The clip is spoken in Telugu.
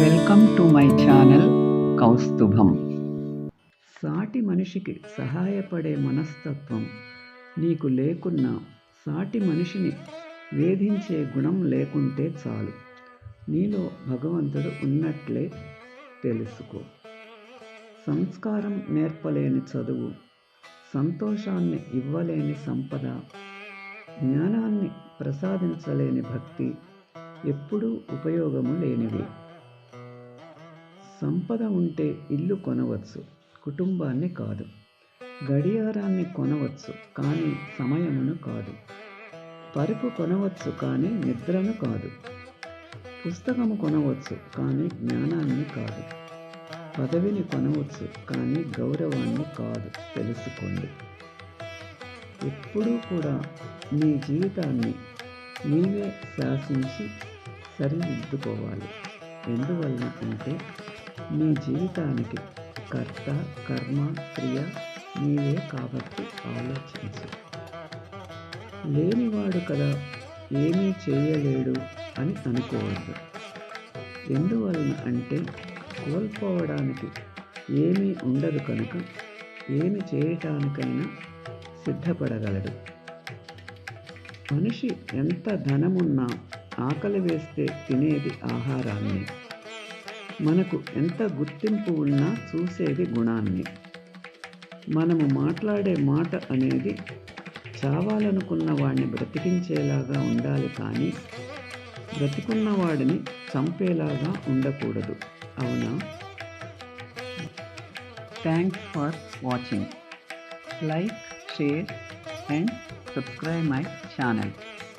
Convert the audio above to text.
Welcome to my channel Kaustubham. సాటి మనిషికి సహాయపడే మనస్తత్వం నీకు లేకున్నా సాటి మనిషిని వేధించే గుణం లేకుంటే చాలు. నీలో భగవంతుడు ఉన్నట్లే తెలుసుకో. సంస్కారం నేర్పలేని చదువు సంతోషాన్ని ఇవ్వలేని సంపద జ్ఞానాన్ని ప్రసాదించలేని భక్తి ఎప్పుడూ ఉపయోగము లేనివి. సంపద ఉంటే ఇల్లు కొనవచ్చు కుటుంబాన్ని కాదు. గడియారాన్ని కొనవచ్చు కానీ సమయమును కాదు. పరుపు కొనవచ్చు కానీ నిద్రను కాదు. పుస్తకము కొనవచ్చు కానీ జ్ఞానాన్ని కాదు. పదవిని కొనవచ్చు కానీ గౌరవాన్ని కాదు తెలుసుకోండి. ఎప్పుడూ కూడా మీ జీవితాన్ని నీవే శాసించి సరిదిద్దుకోవాలి. ఎందువలన అంటే నీ జీవితానికి కర్త కర్మ క్రియ నీవే కాబట్టి ఆలోచించు. లేనివాడు కదా ఏమీ చేయలేడు అని అనుకోవద్దు. ఎందువలన అంటే కోల్పోవడానికి ఏమీ ఉండదు కనుక ఏమి చేయటానికైనా సిద్ధపడగలడు. మనిషి ఎంత ధనమున్నా ఆకలి వేస్తే తినేది ఆహారాన్ని. మనకు ఎంత గుర్తింపు ఉన్నా చూసేది గుణాన్ని. మనము మాట్లాడే మాట అనేది చావాలనుకున్న వాడిని బ్రతికించేలాగా ఉండాలి కానీ బ్రతికున్న వాడిని చంపేలాగా ఉండకూడదు. అవునా? Thanks for watching like share and subscribe my channel